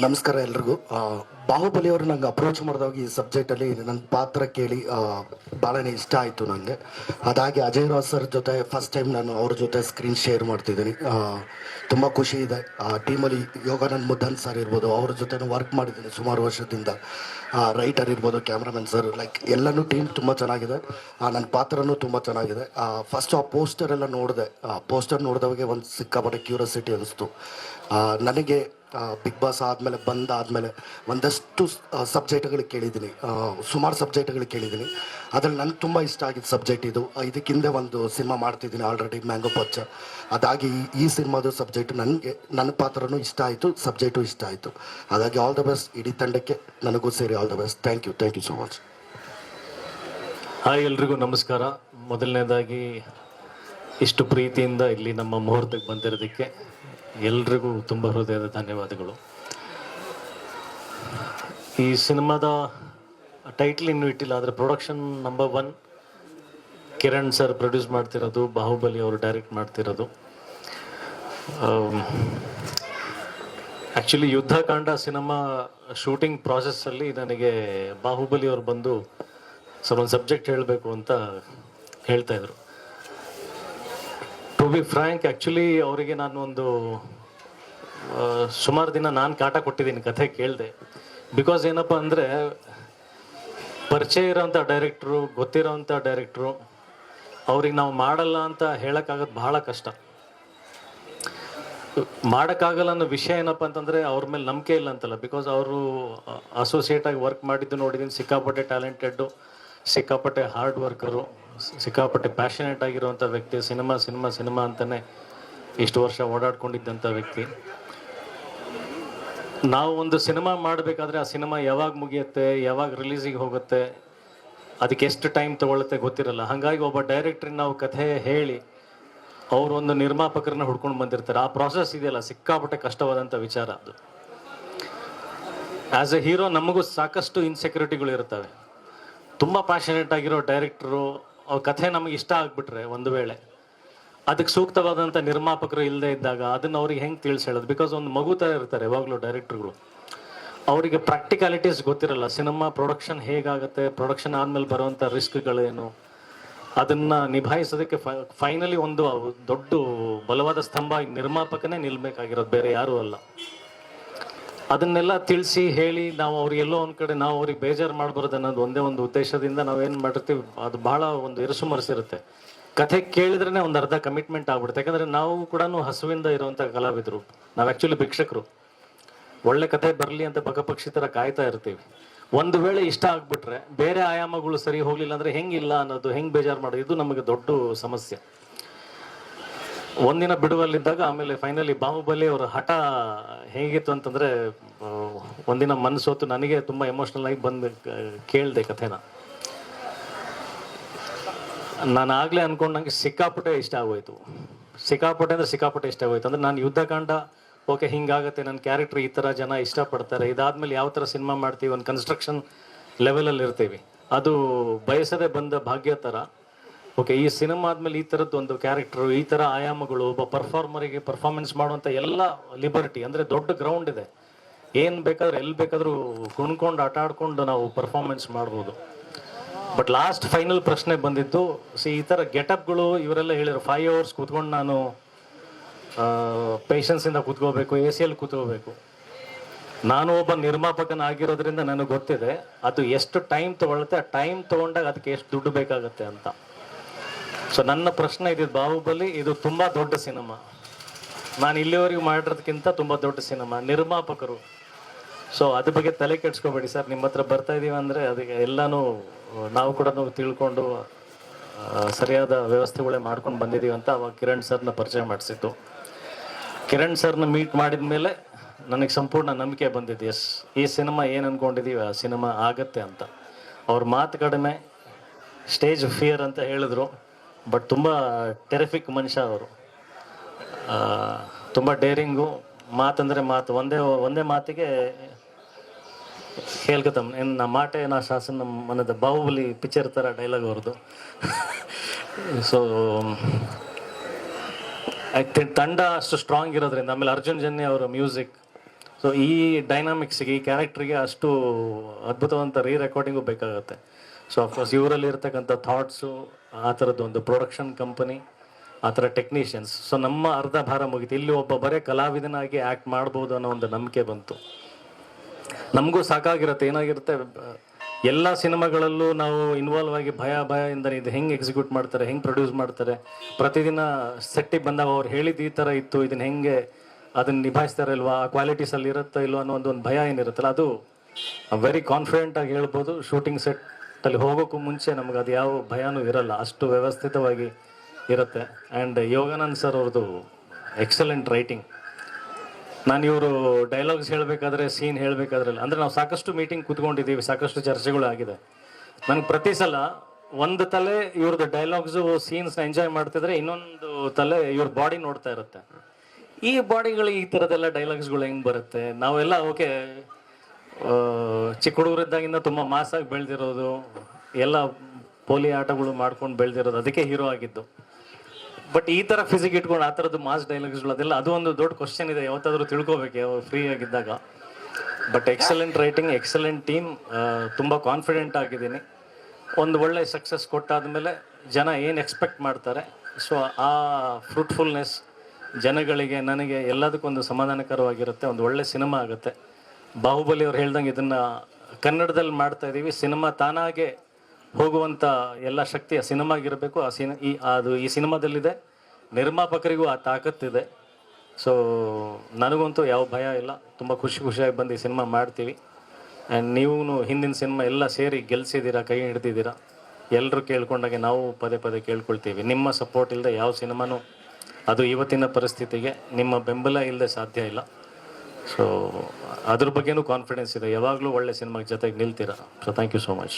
ನಮಸ್ಕಾರ ಎಲ್ರಿಗೂ. ಬಾಹುಬಲಿ ಅವರು ನಂಗೆ ಅಪ್ರೋಚ್ ಮಾಡಿದಾಗ ಈ ಸಬ್ಜೆಕ್ಟಲ್ಲಿ ನನ್ನ ಪಾತ್ರ ಕೇಳಿ ಆ, ಭಾಳನೇ ಇಷ್ಟ ಆಯಿತು ನನಗೆ ಅದಾಗಿ ಅಜಯ್ ರಾವ್ ಸರ್ ಜೊತೆ ಫಸ್ಟ್ ಟೈಮ್ ನಾನು ಅವ್ರ ಜೊತೆ ಸ್ಕ್ರೀನ್ ಶೇರ್ ಮಾಡ್ತಿದ್ದೀನಿ. ತುಂಬ ಖುಷಿ ಇದೆ. ಆ ಟೀಮಲ್ಲಿ ಯೋಗಾನಂದ್ ಮುದ್ದನ್ ಸರ್ ಇರ್ಬೋದು ಅವ್ರ ಜೊತೆ ವರ್ಕ್ ಮಾಡಿದ್ದೀನಿ ಸುಮಾರು ವರ್ಷದಿಂದ. ರೈಟರ್ ಇರ್ಬೋದು ಕ್ಯಾಮ್ರಾಮನ್ ಸರ್ ಲೈಕ್ ಎಲ್ಲನೂ ಟೀಮ್ ತುಂಬ ಚೆನ್ನಾಗಿದೆ. ನನ್ನ ಪಾತ್ರನೂ ತುಂಬ ಚೆನ್ನಾಗಿದೆ. ಫಸ್ಟ್ ಆ ಪೋಸ್ಟರ್ ಎಲ್ಲ ನೋಡಿದೆ. ಪೋಸ್ಟರ್ ನೋಡಿದವಾಗೆ ಒಂದು ಸಿಕ್ಕಾಪಟ್ಟೆ ಕ್ಯೂರಿಯಾಸಿಟಿ ಅನಿಸ್ತು. ನನಗೆ ಬಿಗ್ ಬಾಸ್ ಆದಮೇಲೆ ಬಂದಾದಮೇಲೆ ಒಂದಷ್ಟು ಸಬ್ಜೆಕ್ಟ್ಗಳು ಕೇಳಿದ್ದೀನಿ. ಸುಮಾರು ಸಬ್ಜೆಕ್ಟ್ಗಳು ಕೇಳಿದ್ದೀನಿ. ಅದ್ರಲ್ಲಿ ನನಗೆ ತುಂಬ ಇಷ್ಟ ಆಗಿದ್ದ ಸಬ್ಜೆಕ್ಟ್ ಇದು. ಇದಕ್ಕಿಂದೆ ಒಂದು ಸಿನಿಮಾ ಮಾಡ್ತಿದ್ದೀನಿ ಆಲ್ರೆಡಿ ಮ್ಯಾಂಗೋ ಪಚ್ಚ ಅದಾಗಿ ಈ ಸಿನಿಮಾದು ಸಬ್ಜೆಕ್ಟ್ ನನಗೆ ನನ್ನ ಪಾತ್ರನೂ ಇಷ್ಟ ಆಯಿತು ಸಬ್ಜೆಕ್ಟು ಇಷ್ಟ ಆಯಿತು. ಹಾಗಾಗಿ ಆಲ್ ದ ಬೆಸ್ಟ್ ಇಡೀ ತಂಡಕ್ಕೆ ನನಗೂ ಸೇರಿ all the best thank you thank you so much hi ಎಲ್ರಿಗೂ ನಮಸ್ಕಾರ. ಮೊದಲನೇದಾಗಿ ಇಷ್ಟು ಪ್ರೀತಿಯಿಂದ ಇಲ್ಲಿ ನಮ್ಮ ಮುಹೂರ್ತಕ್ಕೆ ಬಂದಿರೋದಕ್ಕೆ ಎಲ್ರಿಗೂ ತುಂಬ ಹೃದಯದ ಧನ್ಯವಾದಗಳು. ಈ ಸಿನಿಮಾದ ಟೈಟ್ಲ್ ಇನ್ನೂ ಇಟ್ಟಿಲ್ಲ, ಆದರೆ production number one Kiran sir produce ಮಾಡ್ತಿರೋದು, ಬಾಹುಬಲಿ ಅವರು ಡೈರೆಕ್ಟ್ ಮಾಡ್ತಿರೋದು. ಆ್ಯಕ್ಚುಲಿ ಯುದ್ಧಕಾಂಡ ಸಿನಿಮಾ ಶೂಟಿಂಗ್ ಪ್ರಾಸೆಸ್ಸಲ್ಲಿ ನನಗೆ ಬಾಹುಬಲಿ ಅವರು ಬಂದು ಸರ್ ಒಂದು ಸಬ್ಜೆಕ್ಟ್ ಹೇಳಬೇಕು ಅಂತ ಹೇಳ್ತಾಯಿದ್ರು ಟು ಬಿ ಫ್ರ್ಯಾಂಕ್ ಆ್ಯಕ್ಚುಲಿ ಅವರಿಗೆ ನಾನು ಒಂದು ಸುಮಾರು ದಿನ ನಾನು ಕಾಟ ಕೊಟ್ಟಿದ್ದೀನಿ ಕಥೆ ಕೇಳಿದೆ. ಬಿಕಾಸ್ ಏನಪ್ಪ ಅಂದರೆ, ಪರಿಚಯ ಇರೋಂಥ ಡೈರೆಕ್ಟ್ರು ಗೊತ್ತಿರೋವಂಥ ಡೈರೆಕ್ಟ್ರು ಅವ್ರಿಗೆ ನಾವು ಮಾಡಲ್ಲ ಅಂತ ಹೇಳೋಕ್ಕಾಗೋದು ಬಹಳ ಕಷ್ಟ. ಮಾಡೋಕ್ಕಾಗಲ್ಲ ಅನ್ನೋ ವಿಷಯ ಏನಪ್ಪ ಅಂತಂದರೆ, ಅವ್ರ ಮೇಲೆ ನಂಬಿಕೆ ಇಲ್ಲ ಅಂತಲ್ಲ. ಬಿಕಾಸ್ ಅವರು ಅಸೋಸಿಯೇಟಾಗಿ ವರ್ಕ್ ಮಾಡಿದ್ದು ನೋಡಿದ್ದೀನಿ ಸಿಕ್ಕಾಪಟ್ಟೆ ಟ್ಯಾಲೆಂಟೆಡ್ಡು ಸಿಕ್ಕಾಪಟ್ಟೆ ಹಾರ್ಡ್ ವರ್ಕರು ಸಿಕ್ಕಾಪಟ್ಟೆ ಪ್ಯಾಷನೇಟ್ ಆಗಿರುವಂಥ ವ್ಯಕ್ತಿ, ಸಿನಿಮಾ ಸಿನಿಮಾ ಸಿನಿಮಾ ಅಂತಲೇ ಇಷ್ಟು ವರ್ಷ ಓಡಾಡ್ಕೊಂಡಿದ್ದಂಥ ವ್ಯಕ್ತಿ. ನಾವು ಒಂದು ಸಿನಿಮಾ ಮಾಡಬೇಕಾದ್ರೆ ಆ ಸಿನಿಮಾ ಯಾವಾಗ ಮುಗಿಯುತ್ತೆ, ಯಾವಾಗ ರಿಲೀಸಿಗೆ ಹೋಗುತ್ತೆ, ಅದಕ್ಕೆ ಎಷ್ಟು ಟೈಮ್ ತಗೊಳ್ಳುತ್ತೆ ಗೊತ್ತಿರಲ್ಲ. ಹಾಗಾಗಿ ಒಬ್ಬ ಡೈರೆಕ್ಟ್ರಿಗೆ ನಾವು ಕಥೆ ಹೇಳಿ ಅವರು ಒಂದು ನಿರ್ಮಾಪಕರನ್ನ ಹುಡ್ಕೊಂಡು ಬಂದಿರ್ತಾರೆ. ಆ ಪ್ರಾಸೆಸ್ ಇದೆಯಲ್ಲ, ಸಿಕ್ಕಾಪಟ್ಟೆ ಕಷ್ಟವಾದಂಥ ವಿಚಾರ ಅದು. ಆ್ಯಸ್ ಎ ಹೀರೋ ನಮಗೂ ಸಾಕಷ್ಟು ಇನ್ಸೆಕ್ಯೂರಿಟಿಗಳು ಇರ್ತವೆ ತುಂಬ ಪ್ಯಾಷನೇಟ್ ಆಗಿರೋ ಡೈರೆಕ್ಟ್ರು ಅವ್ರ ಕಥೆ ನಮಗೆ ಇಷ್ಟ ಆಗಿಬಿಟ್ರೆ ಒಂದು ವೇಳೆ. ಅದಕ್ಕೆ ಸೂಕ್ತವಾದಂಥ ನಿರ್ಮಾಪಕರು ಇಲ್ಲದೆ ಇದ್ದಾಗ ಅದನ್ನು ಅವ್ರಿಗೆ ಹೆಂಗೆ ತಿಳಿಸಿ ಹೇಳೋದು? ಬಿಕಾಸ್ ಒಂದು ಮಗು ಥರ ಇರ್ತಾರೆ ಯಾವಾಗಲೂ ಡೈರೆಕ್ಟ್ರುಗಳು ಅವರಿಗೆ ಪ್ರಾಕ್ಟಿಕಾಲಿಟೀಸ್ ಗೊತ್ತಿರಲ್ಲ. ಸಿನಿಮಾ ಪ್ರೊಡಕ್ಷನ್ ಹೇಗಾಗುತ್ತೆ? ಪ್ರೊಡಕ್ಷನ್ ಆದಮೇಲೆ ಬರುವಂಥ ರಿಸ್ಕ್ಗಳೇನು ಅದನ್ನ ನಿಭಾಯಿಸೋದಕ್ಕೆ ಫೈನಲಿ ಒಂದು ದೊಡ್ಡ ಬಲವಾದ ಸ್ತಂಭ ನಿರ್ಮಾಪಕನೇ ನಿಲ್ಬೇಕಾಗಿರೋದು. ಬೇರೆ ಯಾರೂ ಅಲ್ಲ. ಅದನ್ನೆಲ್ಲ ತಿಳಿಸಿ ಹೇಳಿ ನಾವು ಅವ್ರಿಗೆ ಎಲ್ಲೋ ಒಂದು ಕಡೆ ನಾವು ಅವ್ರಿಗೆ ಬೇಜಾರು ಮಾಡಬಾರ್ದು ಅನ್ನೋದು ಒಂದೇ ಒಂದು ಉದ್ದೇಶದಿಂದ ನಾವೇನು ಮಾಡಿರ್ತೀವಿ, ಅದು ಬಹಳ ಒಂದು ಇರುಸುಮರಸಿರುತ್ತೆ ಕಥೆ ಕೇಳಿದ್ರೆ ಒಂದು ಅರ್ಧ ಕಮಿಟ್ಮೆಂಟ್ ಆಗ್ಬಿಡುತ್ತೆ. ಯಾಕಂದ್ರೆ ನಾವು ಕೂಡ ಹಸುವಿಂದ ಇರುವಂಥ ಕಲಾವಿದರು. ನಾವು ಆ್ಯಕ್ಚುಲಿ ಭಿಕ್ಷಕರು. ಒಳ್ಳೆ ಕಥೆ ಬರಲಿ ಅಂತ ಬಕಪಕ್ಷಿ ಥರ ಕಾಯ್ತಾ ಇರ್ತೀವಿ. ಒಂದು ವೇಳೆ ಇಷ್ಟ ಆಗ್ಬಿಟ್ರೆ, ಬೇರೆ ಆಯಾಮಗಳು ಸರಿ ಹೋಗ್ಲಿಲ್ಲ ಅಂದ್ರೆ ಹೆಂಗಿಲ್ಲ ಅನ್ನೋದು, ಹೆಂಗ್ ಬೇಜಾರು ಮಾಡೋದು, ಇದು ನಮಗೆ ದೊಡ್ಡ ಸಮಸ್ಯೆ. ಒಂದಿನ ಬಿಡುವಲ್ಲಿದ್ದಾಗ ಆಮೇಲೆ ಫೈನಲಿ ಬಾಹುಬಲಿ ಅವರ ಹಠ ಹೇಗಿತ್ತು ಅಂತಂದ್ರೆ ಒಂದಿನ ಮನಸ್ಸೋತು ನನಗೆ ತುಂಬಾ ಎಮೋಷನಲ್ ಆಗಿ ಬಂದು ಕೇಳಿದೆ ಕಥೆನ. ನಾನು ಆಗಲೇ ಅಂದ್ಕೊಂಡು ನನಗೆ ಸಿಕ್ಕಾಪಟ್ಟೆ ಇಷ್ಟ ಆಗೋಯ್ತು. ಸಿಕ್ಕಾಪಟ್ಟೆ ಅಂದರೆ ಸಿಕ್ಕಾಪಟ್ಟೆ ಇಷ್ಟ ಆಗೋಯ್ತು. ಅಂದರೆ ನಾನು ಯುದ್ಧಕಾಂಡ ಓಕೆ, ಹಿಂಗಾಗತ್ತೆ ನನ್ನ ಕ್ಯಾರೆಕ್ಟ್ರ್ ಈ ಥರ ಜನ ಇಷ್ಟಪಡ್ತಾರೆ. ಇದಾದಮೇಲೆ ಯಾವ ಥರ ಸಿನಿಮಾ ಮಾಡ್ತೀವಿ, ಒಂದು ಕನ್ಸ್ಟ್ರಕ್ಷನ್ ಲೆವೆಲಲ್ಲಿ ಇರ್ತೀವಿ. ಅದು ಬಯಸದೆ ಬಂದ ಭಾಗ್ಯ ಥರ ಓಕೆ, ಈ ಸಿನಿಮಾ ಆದಮೇಲೆ ಈ ಥರದ್ದು ಒಂದು ಕ್ಯಾರೆಕ್ಟ್ರು, ಈ ಥರ ಆಯಾಮಗಳು, ಒಬ್ಬ ಪರ್ಫಾರ್ಮರಿಗೆ ಪರ್ಫಾರ್ಮೆನ್ಸ್ ಮಾಡುವಂಥ ಎಲ್ಲ ಲಿಬರ್ಟಿ, ಅಂದರೆ ದೊಡ್ಡ ಗ್ರೌಂಡ್ ಇದೆ. ಏನು ಬೇಕಾದ್ರೂ ಎಲ್ಲಿ ಬೇಕಾದರೂ ಕುಣ್ಕೊಂಡು, ಆಟ ಆಡ್ಕೊಂಡು ನಾವು ಪರ್ಫಾರ್ಮೆನ್ಸ್ ಮಾಡ್ಬೋದು. ಬಟ್ ಲಾಸ್ಟ್ ಫೈನಲ್ ಪ್ರಶ್ನೆ ಬಂದಿತ್ತು. ಸಿ ಈ ಥರ ಗೆಟಪ್ಗಳು ಇವರೆಲ್ಲ ಹೇಳಿದ್ರು. ಫೈವ್ ಅವರ್ಸ್ ಕೂತ್ಕೊಂಡು ನಾನು ಪೇಷನ್ಸಿಂದ ಕೂತ್ಕೋಬೇಕು ಎ ಸಿ ಕೂತ್ಕೋಬೇಕು. ನಾನು ಒಬ್ಬ ನಿರ್ಮಾಪಕನಾಗಿರೋದ್ರಿಂದ ನನಗೆ ಗೊತ್ತಿದೆ. ಅದು ಎಷ್ಟು ಟೈಮ್ ತೊಗೊಳುತ್ತೆ, ಆ ಟೈಮ್ ತಗೊಂಡಾಗ ಅದಕ್ಕೆ ಎಷ್ಟು ದುಡ್ಡು ಬೇಕಾಗುತ್ತೆ ಅಂತ. ಸೊ ನನ್ನ ಪ್ರಶ್ನೆ ಇದ್ದಿದ್ದು ಬಾಹುಬಲಿ, ಇದು ತುಂಬ ದೊಡ್ಡ ಸಿನಿಮಾ. ನಾನು ಇಲ್ಲಿವರೆಗೂ ಮಾಡಿರೋದಕ್ಕಿಂತ ತುಂಬ ದೊಡ್ಡ ಸಿನಿಮಾ. ನಿರ್ಮಾಪಕರು. ಸೊ ಅದ್ರ ಬಗ್ಗೆ ತಲೆ ಕೆಡ್ಸ್ಕೊಬೇಡಿ ಸರ್. ನಿಮ್ಮ ಹತ್ರ ಬರ್ತಾ ಇದೀವಿ ಅಂದರೆ ಅದಕ್ಕೆ ಎಲ್ಲಾನು, ನಾವು ಕೂಡ ತಿಳ್ಕೊಂಡು ಸರಿಯಾದ ವ್ಯವಸ್ಥೆಗಳೇ ಮಾಡ್ಕೊಂಡು ಬಂದಿದ್ದೀವಿ ಅಂತ ಅವಾಗ ಕಿರಣ್ ಸರ್ನ ಪರಿಚಯ ಮಾಡಿಸಿತ್ತು ಕಿರಣ್ ಸರ್ನ ಮೀಟ್ ಮಾಡಿದ ಮೇಲೆ ನನಗೆ ಸಂಪೂರ್ಣ ನಂಬಿಕೆ ಬಂದಿದ್ದು. ಎಸ್, ಈ ಸಿನಿಮಾ ಏನು ಅಂದ್ಕೊಂಡಿದ್ದೀವಿ ಆ ಸಿನಿಮಾ ಆಗತ್ತೆ ಅಂತ. ಅವ್ರ ಮಾತು ಕಡಿಮೆ, ಸ್ಟೇಜ್ ಫಿಯರ್ ಅಂತ ಹೇಳಿದ್ರು, ಬಟ್ ತುಂಬ ಟೆರಿಫಿಕ್ ಮನುಷ್ಯ ಅವರು. ತುಂಬ ಡೇರಿಂಗು ಮಾತಂದರೆ ಮಾತು, ಒಂದೇ ಒಂದೇ ಮಾತಿಗೆ ಹೇಳ್ಕತಮ್ ಏನು ನಮ್ಮ ಮಾಟೆ ನಾ ಶಾಸನ ಮನದ ಬಾಹುಬಲಿ ಪಿಕ್ಚರ್ ಥರ ಡೈಲಾಗ್ ಅವ್ರದ್ದು ಸೊ ತಂಡ ಅಷ್ಟು ಸ್ಟ್ರಾಂಗ್ ಇರೋದ್ರಿಂದ, ಆಮೇಲೆ ಅರ್ಜುನ್ ಜನ್ಯ ಅವರ ಮ್ಯೂಸಿಕ್ ಸೊ ಈ ಡೈನಾಮಿಕ್ಸ್ಗೆ ಈ ಕ್ಯಾರೆಕ್ಟ್ರಿಗೆ ಅಷ್ಟು ಅದ್ಭುತವಂತ ರೀ ರೆಕಾರ್ಡಿಂಗು ಬೇಕಾಗುತ್ತೆ. ಸೊ ಅಫ್ಕೋರ್ಸ್ ಇವರಲ್ಲಿ ಇರ್ತಕ್ಕಂಥ ಥಾಟ್ಸು ಆ ಥರದ್ದು ಒಂದು ಪ್ರೊಡಕ್ಷನ್ ಕಂಪನಿ ಆ ಥರ ಟೆಕ್ನಿಷಿಯನ್ಸ್ ಸೊ ನಮ್ಮ ಅರ್ಧ ಭಾರ ಮುಗಿತು. ಇಲ್ಲಿ ಒಬ್ಬ ಬರೇ ಕಲಾವಿದನಾಗಿ ಆ್ಯಕ್ಟ್ ಮಾಡ್ಬೋದು ಅನ್ನೋ ಒಂದು ನಂಬಿಕೆ ಬಂತು. ನಮಗೂ ಸಾಕಾಗಿರುತ್ತೆ, ಏನಾಗಿರುತ್ತೆ? ಎಲ್ಲ ಸಿನಿಮಾಗಳಲ್ಲೂ ನಾವು ಇನ್ವಾಲ್ವ್ ಆಗಿ ಭಯ ಭಯದಿಂದ ಇದು ಹೆಂಗೆ ಎಕ್ಸಿಕ್ಯೂಟ್ ಮಾಡ್ತಾರೆ, ಹೆಂಗೆ ಪ್ರೊಡ್ಯೂಸ್ ಮಾಡ್ತಾರೆ? ಪ್ರತಿದಿನ ಸೆಟ್ಟಿಗೆ ಬಂದಾಗ ಅವ್ರು ಹೇಳಿದ್ದು ಈ ಥರ ಇತ್ತು, ಇದನ್ನ ಹೆಂಗೆ ಅದನ್ನ ನಿಭಾಯಿಸ್ತಾರೆ ಇಲ್ವಾ? ಆ ಕ್ವಾಲಿಟೀಸ್ ಅಲ್ಲಿ ಇರುತ್ತೋ ಇಲ್ವಾ ಅನ್ನೋ ಒಂದು ಒಂದು ಭಯ ಏನಿರುತ್ತಲ್ಲ, ಅದು ವೆರಿ ಕಾನ್ಫಿಡೆಂಟ್ ಆಗಿ ಹೇಳ್ಬೋದು. ಶೂಟಿಂಗ್ ಸೆಟ್ ಅಲ್ಲಿ ಹೋಗೋಕ್ಕೂ ಮುಂಚೆ ನಮ್ಗೆ ಅದು ಯಾವ ಭಯನೂ ಇರಲ್ಲ, ಅಷ್ಟು ವ್ಯವಸ್ಥಿತವಾಗಿ ಇರುತ್ತೆ. ಆ್ಯಂಡ್ ಯೋಗಾನಂದ್ ಸರ್ ಅವ್ರದ್ದು ಎಕ್ಸಲೆಂಟ್ ರೈಟಿಂಗ್ ನಾನು ಇವರು ಡೈಲಾಗ್ಸ್ ಹೇಳಬೇಕಾದ್ರೆ ಸೀನ್ ಹೇಳಬೇಕಾದ್ರೆ ಅಂದರೆ ನಾವು ಸಾಕಷ್ಟು ಮೀಟಿಂಗ್ ಕೂತ್ಕೊಂಡಿದ್ದೀವಿ, ಸಾಕಷ್ಟು ಚರ್ಚೆಗಳು ಆಗಿದೆ. ನನಗೆ ಪ್ರತಿ ಸಲ ಒಂದು ತಲೆ ಇವ್ರದ್ದು ಡೈಲಾಗ್ಸು ಸೀನ್ಸ್ ಎಂಜಾಯ್ ಮಾಡ್ತಿದ್ರೆ ಇನ್ನೊಂದು ತಲೆ ಇವ್ರ ಬಾಡಿ ನೋಡ್ತಾ ಇರುತ್ತೆ. ಈ ಬಾಡಿಗಳು ಈ ಥರದ್ದೆಲ್ಲ ಡೈಲಾಗ್ಸ್ಗಳು ಹೆಂಗೆ ಬರುತ್ತೆ? ನಾವೆಲ್ಲ, ಓಕೆ ಚಿಕ್ಕ ಹುಡುಗರಿದ್ದಾಗಿಂದ ತುಂಬ ಮಾಸಾಗಿ ಬೆಳೆದಿರೋದು, ಎಲ್ಲ ಪೋಲಿ ಆಟಗಳು ಮಾಡ್ಕೊಂಡು ಬೆಳೆದಿರೋದು, ಅದಕ್ಕೆ ಹೀರೋ ಆಗಿದ್ದು. ಬಟ್ ಈ ತರ ಫಿಸಿಕ್ ಇಟ್ಕೊಂಡು ಆ ಥರದ್ದು ಮಾಸ್ ಡೈಲಾಗ್ಸ್ಗಳು ಅದೆಲ್ಲ ಅದು ಒಂದು ದೊಡ್ಡ ಕ್ವಶನ್ ಇದೆ. ಯಾವತ್ತಾದ್ರೂ ತಿಳ್ಕೊಬೇಕು ಫ್ರೀ ಆಗಿದ್ದಾಗ. But excellent writing excellent team ತುಂಬ ಕಾನ್ಫಿಡೆಂಟ್ ಆಗಿದ್ದೀನಿ. ಒಂದು ಒಳ್ಳೆ ಸಕ್ಸಸ್ ಕೊಟ್ಟಾದ್ಮೇಲೆ ಜನ ಏನು ಎಕ್ಸ್ಪೆಕ್ಟ್ ಮಾಡ್ತಾರೆ. ಸೊ ಆ ಫ್ರೂಟ್ಫುಲ್ನೆಸ್ ಜನಗಳಿಗೆ, ನನಗೆ ಎಲ್ಲದಕ್ಕೊಂದು ಸಮಾಧಾನಕರವಾಗಿರುತ್ತೆ. ಒಂದು ಒಳ್ಳೆ ಸಿನಿಮಾ ಆಗುತ್ತೆ. ಬಾಹುಬಲಿ ಅವ್ರು ಹೇಳ್ದಂಗೆ ಇದನ್ನ ಕನ್ನಡದಲ್ಲಿ ಮಾಡ್ತಾ ಇದ್ದೀವಿ ಸಿನಿಮಾ ತಾನಾಗೆ ಹೋಗುವಂಥ ಎಲ್ಲ ಶಕ್ತಿ ಆ ಸಿನಿಮಾಗಿರಬೇಕು. ಆ ಸಿನ ಈ ಅದು ಈ ಸಿನಿಮಾದಲ್ಲಿದೆ. ನಿರ್ಮಾಪಕರಿಗೂ ಆ ತಾಕತ್ತಿದೆ ಸೊ ನನಗಂತೂ ಯಾವ ಭಯ ಇಲ್ಲ. ತುಂಬ ಖುಷಿ ಖುಷಿಯಾಗಿ ಬಂದು ಈ ಸಿನಿಮಾ ಮಾಡ್ತೀವಿ. ಆ್ಯಂಡ್ ನೀವು ಹಿಂದಿನ ಸಿನಿಮಾ ಎಲ್ಲ ಸೇರಿ ಗೆಲ್ಸಿದ್ದೀರಾ, ಕೈ ಹಿಡ್ದಿದ್ದೀರಾ? ಎಲ್ಲರೂ ಕೇಳ್ಕೊಂಡಾಗೆ ನಾವು ಪದೇ ಪದೇ ಕೇಳ್ಕೊಳ್ತೀವಿ. ನಿಮ್ಮ ಸಪೋರ್ಟ್ ಇಲ್ಲದೆ ಯಾವ ಸಿನಿಮಾನೂ ಅದು ಇವತ್ತಿನ ಪರಿಸ್ಥಿತಿಗೆ ನಿಮ್ಮ ಬೆಂಬಲ ಇಲ್ಲದೆ ಸಾಧ್ಯ ಇಲ್ಲ. ಸೊ ಅದ್ರ ಬಗ್ಗೆನೂ ಕಾನ್ಫಿಡೆನ್ಸ್ ಇದೆ. ಯಾವಾಗಲೂ ಒಳ್ಳೆ ಸಿನಿಮಾಗೆ ಜೊತೆಗೆ ನಿಲ್ತೀರಾ. So thank you so much